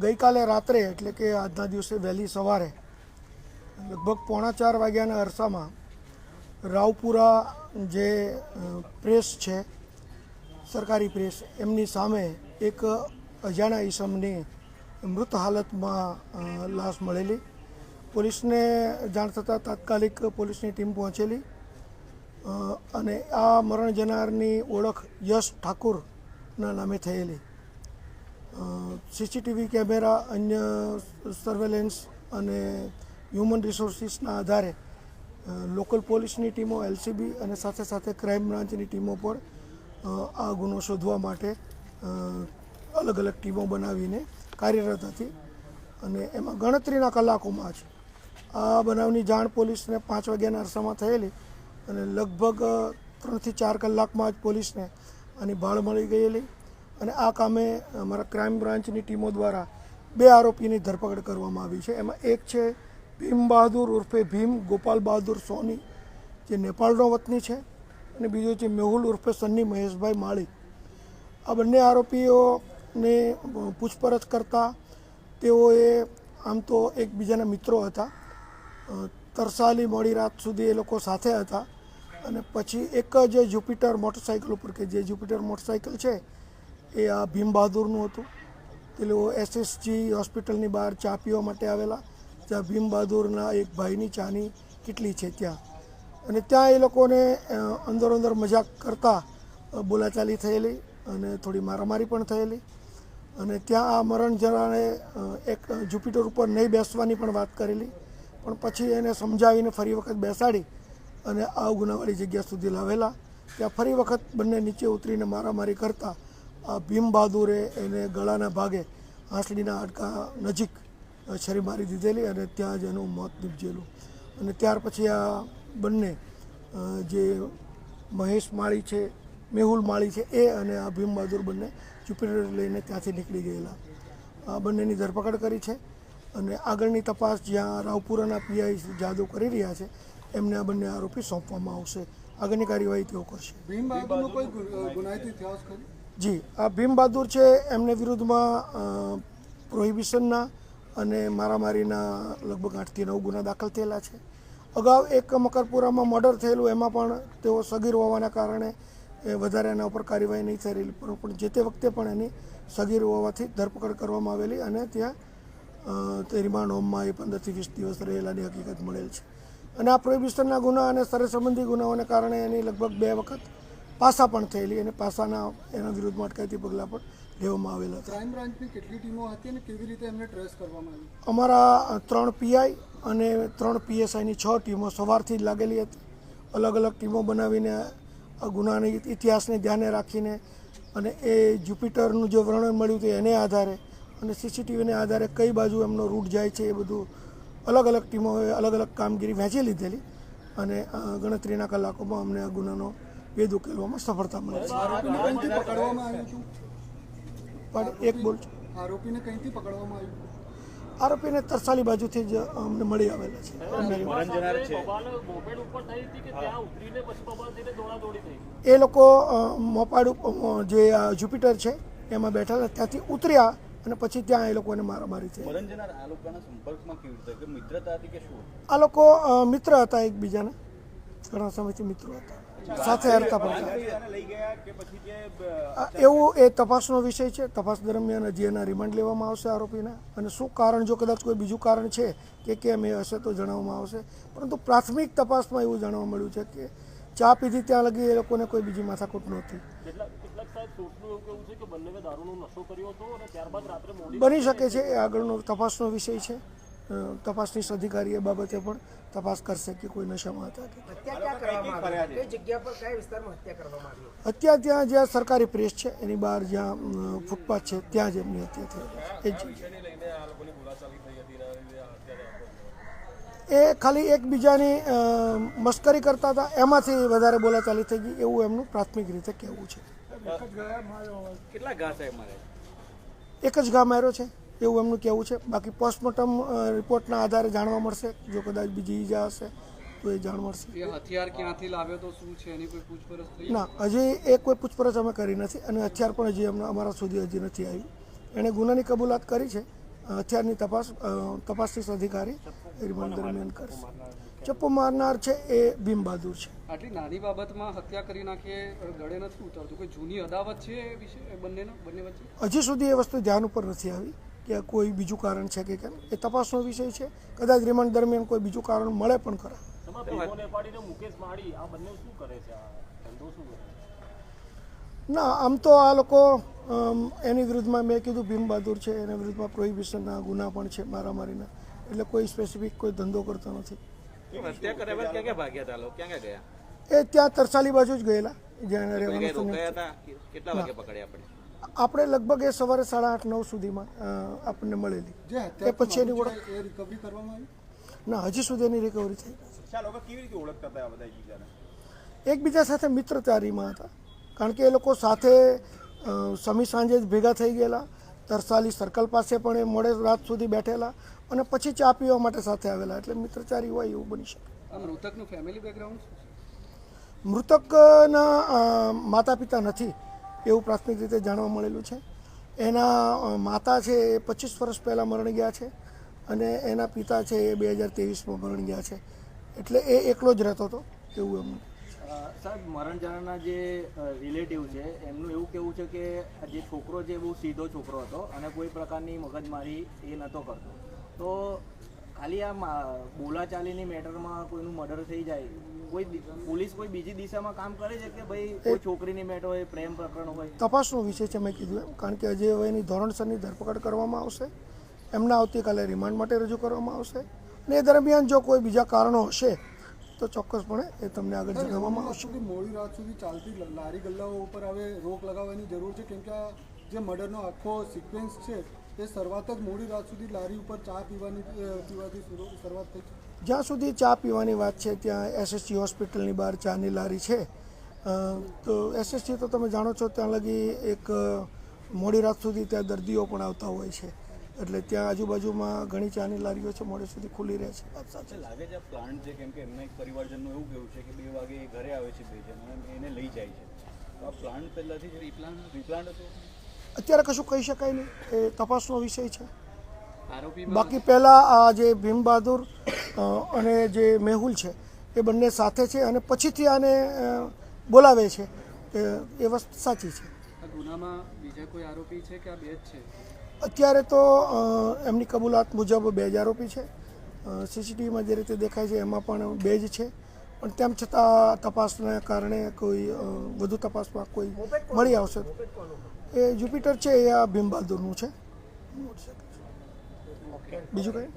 ગઈકાલે રાત્રે, એટલે કે આજના દિવસે વહેલી સવારે, લગભગ પોણા ચાર વાગ્યાના અરસામાં રાવપુરા જે પ્રેસ છે, સરકારી પ્રેસ, એમની સામે એક અજાણા ઈસમની મૃત હાલતમાં લાશ મળેલી. પોલીસને જાણ થતાં તાત્કાલિક પોલીસની ટીમ પહોંચેલી. અને આ મરણ જનારની ઓળખ યશ ઠાકુરના નામે થયેલી. સીસીટીવી કેમેરા, અન્ય સર્વેલન્સ અને હ્યુમન રિસોર્સિસના આધારે લોકલ પોલીસની ટીમો, એલસીબી અને સાથે સાથે ક્રાઇમ બ્રાન્ચની ટીમો પર આ ગુનો શોધવા માટે અલગ અલગ ટીમો બનાવીને કાર્યરત હતી. અને એમાં ગણતરીના કલાકોમાં જ આ બનાવની જાણ પોલીસને પાંચ વાગ્યાના અરસામાં થયેલી અને લગભગ ત્રણથી ચાર કલાકમાં જ પોલીસને આની ભાળ મળી ગયેલી. અને આ કામે અમારા ક્રાઇમ બ્રાન્ચની ટીમો દ્વારા બે આરોપીની ધરપકડ કરવામાં આવી છે. એમાં એક છે ભીમ બહાદુર ઉર્ફે ભીમ ગોપાલ બહાદુર સોની, જે નેપાળનો વતની છે, અને બીજો છે મેહુલ ઉર્ફે સન્ની મહેશભાઈ માળી. આ બંને આરોપીઓને પૂછપરછ કરતા તેઓએ આમ તો એકબીજાના મિત્રો હતા. તરસાલી મોડી રાત સુધી એ લોકો સાથે હતા. અને પછી એક જ જુપિટર મોટરસાઇકલ ઉપર કે જે જુપિટર મોટરસાઇકલ છે એ આ ભીમ બહાદુરનું હતું. તે લોકો એસએસજી હોસ્પિટલની બહાર ચા પીવા માટે આવેલા. જ્યાં ભીમ બહાદુરના એક ભાઈની ચાની કેટલી છે ત્યાં. અને ત્યાં એ લોકોને અંદર અંદર મજાક કરતા બોલાચાલી થયેલી અને થોડી મારામારી પણ થયેલી. અને ત્યાં આ મરણ જરાને એક જુપિટર ઉપર નહીં બેસવાની પણ વાત કરેલી. પણ પછી એને સમજાવીને ફરી વખત બેસાડી અને આ ગુનાવાળી જગ્યા સુધી લાવેલા. ત્યાં ફરી વખત બંને નીચે ઉતરીને મારામારી કરતા. ભીમ બહાદુરે એને ગળાના ભાગે હાંસડીના હાડકા નજીક છરી મારી દીધેલી અને ત્યાં જ એનું મોત નીપજેલું. અને ત્યાર પછી આ બંને જે મહેશ માળી છે, મેહુલ માળી છે, એ અને આ ભીમ બહાદુર બંને જુપિટર લઈને ત્યાંથી નીકળી ગયેલા. આ બંનેની ધરપકડ કરી છે અને આગળની તપાસ જ્યાં રાવપુરાના પીઆઈ જાદુ કરી રહ્યા છે, એમને આ બંને આરોપી સોંપવામાં આવશે. આગળની કાર્યવાહી તેઓ કરશે. ભીમ કોઈ ગુનાહિત ઇતિહાસ ખરી? જી, આ ભીમ બહાદુર છે, એમને વિરુદ્ધમાં પ્રોહિબિશનના અને મારામારીના લગભગ આઠથી નવ ગુના દાખલ થયેલા છે. અગાઉ એક મકરપુરામાં મર્ડર થયેલું, એમાં પણ તેઓ સગીર હોવાના કારણે એ વધારે એના ઉપર કાર્યવાહી નહીં થયેલી, પણ પણ જે તે વખતે પણ એની સગીર હોવાથી ધરપકડ કરવામાં આવેલી અને ત્યાં તે રિમાન્ડ હોમમાં એ પંદરથી વીસ દિવસ રહેલાની હકીકત મળેલ છે. અને આ પ્રોહિબિશનના ગુના અને સરસ સંબંધી ગુનાઓને કારણે એની લગભગ બે વખત પાસા પણ થયેલી અને પાસાના એના વિરુદ્ધમાં અટકાયતી પગલાં પણ લેવામાં આવેલા હતા ક્રાઇમ બ્રાન્ચની કેટલી ટીમો હતી અને કેવી રીતે એમને ટ્રેસ કરવામાં આવી? અમારા ત્રણ પીઆઈ અને ત્રણ પીએસઆઈની છ ટીમો સવારથી જ લાગેલી હતી. અલગ અલગ ટીમો બનાવીને આ ગુનાની ઇતિહાસને ધ્યાને રાખીને અને એ જુપિટરનું જે વર્ણન મળ્યું હતું એને આધારે અને સીસીટીવીને આધારે કઈ બાજુ એમનો રૂટ જાય છે એ બધું અલગ અલગ ટીમોએ અલગ અલગ કામગીરી વહેંચી લીધેલી અને ગણતરીના કલાકોમાં અમને આ ગુનાનો ભેદ ઉકેલવામાં સફળતા મળે છે. પણ એક બોલ આરોપીને કઈથી પકડવામાં આવ્યું આરોપીને તરસાલી બાજુથી જ અમને મળી આવેલા છે. એ લોકો મોપાડ જે આ જુપિટર છે એમાં બેઠેલા ત્યાંથી ઉતર્યા અને પછી ત્યાં એ લોકોને મારામારી થઈ. આ લોકોના સંપર્કમાં કેવી રીતે? કે મિત્રતા હતી કે શું? આ લોકો મિત્ર હતા એકબીજાના. ઘણા સમયથી મિત્રો હતા. સાથે હરતા પડતા લઈ ગયા કે પછી જે આ એવું એ તપાસનો વિષય છે. તપાસ દરમિયાન હજી એના રિમાન્ડ લેવામાં આવશે આરોપીના. અને શું કારણ જો કદાચ કોઈ બીજું કારણ છે કે કેમ એ હશે તો જણાવવામાં આવશે. પરંતુ પ્રાથમિક તપાસમાં એવું જાણવા મળ્યું છે કે ચા પીધી ત્યાં લગી એ લોકોને કોઈ બીજી માથાકૂટ નહોતી. બંને દારૂનો નશો કર્યો હતો અને ત્યારબાદ રાત્રે મોડી બની શકે છે. એ આગળનો તપાસનો વિષય છે. તપાસનીશ અધિકારી એ બાબતે પણ તપાસ કરશે કે કોઈ નશામાં હતા કે હત્યા ક્યાં કરવામાં આવી કઈ જગ્યા પર કયા વિસ્તારમાં હત્યા કરવામાં આવી હત્યા ત્યાં જ્યાં સરકારી પ્રેસ છે એની બહાર જ્યાં ફૂટપાથ છે ત્યાં જ એમની હત્યા થઈ એ જ એ ખાલી એકબીજાની મશ્કરી કરતા હતા એમાંથી વધારે બોલાચાલી થઈ ગઈ એવું એમનું પ્રાથમિક રીતે કહેવું છે. કેટલા ઘા એક જ ઘા માર્યો છે. એવું એમનું કહેવું છે. બાકી પોસ્ટમોર્ટમ રિપોર્ટના આધારે જાણવા મળશે. જો કદાચ બીજી ઈજા હશે તો એ જાણ મળશે. હથિયાર ક્યાંથી લાવ્યો તો શું છે? એની કોઈ પૂછપરછ ના હજી એ કોઈ પૂછપરછ અમે કરી નથી અને હથિયાર પણ હજી અમને અમારા સુધી હજી નથી આવ્યું એણે ગુનાની કબૂલાત કરી છે. હથિયારની તપાસ તપાસનીશ અધિકારી રિમાન્ડ દરમિયાન કરશે. ચપ્પો મારનાર છે એ ભીમ બહાદુર છે. આટલી નાની બાબતમાં હત્યા કરી નાખીએ ગળે નથી ઉતરતું. કોઈ જૂની અદાવત છે એ વિશે બંનેનો બંને વચ્ચે? હજી સુધી એ વસ્તુ ધ્યાન ઉપર નથી આવી. કે કોઈ બીજું કારણ છે કે કેમ? એ તપાસનો વિષય છે. કદાચ રિમાન્ડ દરમિયાન કોઈ બીજું કારણ મળે પણ ખરા. ને મુકેશ માળી આ બંને શું કરે છે? આ ધંધો શું કરે છે? ના આમ તો આ લોકો એની વિરુદ્ધમાં મેં કીધું ભીમ બહાદુર છે એના વિરુદ્ધમાં પ્રોહિબિશનના ગુના પણ છે મારામારીના. એટલે કોઈ સ્પેસિફિક કોઈ ધંધો કરતો નથી. એ ત્યાં તરસાલી બાજુ જ ગયેલા જ્યાં રહેવાનું આપણે લગભગ એ સવારે સાડા આઠ નવ સુધીમાં આપણને મળેલી. એ પછી એની ઓળખ રિકવરી કરવામાં આવી? ના હજી સુધી એની રિકવરી થઈ ચાલો લોકો કેવી રીતે ઓળખતા હતા બધા એકબીજાને? એકબીજા સાથે મિત્રતારીમાં હતા. કારણ કે એ લોકો સાથે સમી સાંજે જ ભેગા થઈ ગયેલા. તરસાલી સર્કલ પાસે પણ એ મોડે રાત સુધી બેઠેલા અને પછી ચા પીવા માટે સાથે આવેલા. એટલે મિત્રચારી હોય એવું બની શકે. મૃતકનું ફેમિલી બેકગ્રાઉન્ડ મૃતકના માતા પિતા નથી. એવું પ્રાથમિક રીતે જાણવા મળેલું છે. એના માતા છે એ પચીસ વર્ષ પહેલાં મરણ ગયા છે અને એના પિતા છે એ બે હજાર ત્રેવીસમાં મરણ ગયા છે. એટલે એ એકલો જ રહેતો હતો, એવું એમનું સાહેબ, મરણ જાણના જે રિલેટિવ છે, એમનું એવું કેવું છે કે જે છોકરો છે બહુ સીધો છોકરો હતો અને કોઈ પ્રકારની મગજમારી એ નહોતો કરતો. તો ખાલી આ બોલાચાલીની મેટરમાં કોઈનું મર્ડર થઈ જાય કોઈ પોલીસ કોઈ બીજી દિશામાં કામ કરે છે કે ભાઈ કોઈ છોકરીની મેટર હોય પ્રેમ પ્રકરણ હોય? તપાસનો વિષય છે મેં કીધું એમ. કારણ કે હજી હવે એની ધોરણસરની ધરપકડ કરવામાં આવશે. એમના આવતીકાલે રિમાન્ડ માટે રજૂ કરવામાં આવશે. અને એ દરમિયાન જો કોઈ બીજા કારણો હશે તો ચોક્કસપણે એ તમને આગળ જણાવવામાં આવશે. કે મોડી રાત સુધી ચાલતી લારી ગલ્લાઓ ઉપર હવે રોક લગાવવાની જરૂર છે કેમ કે આ જે મર્ડરનો આખો સિક્વન્સ છે એ શરૂઆત જ મોડી રાત સુધી લારી ઉપર ચા પીવાની પીવાથી શરૂઆત થઈ જ્યાં સુધી ચા પીવાની વાત છે ત્યાં એસએસસી હોસ્પિટલની બહાર ચાની લારી છે. તો એસએસસી તો તમે જાણો છો ત્યાં લગી એક મોડી રાત સુધી ત્યાં દર્દીઓ પણ આવતા હોય છે. એટલે ત્યાં આજુબાજુમાં ઘણી ચાની લારીઓ છે મોડે સુધી ખુલ્લી રહે છે. વાત સાચી લાગે છે પ્લાન્ટ છે કેમ કે એમના એક પરિવારજનનું એવું કેવું છે કે બે વાગે ઘરે આવે છે બે જણ એને લઈ જાય છે. તો આ પ્લાન્ટ પહેલાંથી જ રિપ્લાન્ટ રિપ્લાન્ટ હતો? અત્યારે કશું કહી શકાય નહીં. એ તપાસનો વિષય છે. બાકી પહેલાં આ જે ભીમ બહાદુર અને જે મેહુલ છે એ બંને સાથે છે અને પછીથી આને બોલાવે છે. એ એ વસ્તુ સાચી છે. આ ગુનામાં બીજા કોઈ આરોપી છે કે આ બે જ છે? અત્યારે તો એમની કબૂલાત મુજબ બે જ આરોપી છે. સીસીટીવીમાં જે રીતે દેખાય છે એમાં પણ બે જ છે. પણ તેમ છતાં તપાસના કારણે કોઈ વધુ તપાસમાં કોઈ મળી આવશે. એ જુપિટર છે એ આ ભીમ બહાદુરનું છે. બીજું કંઈ?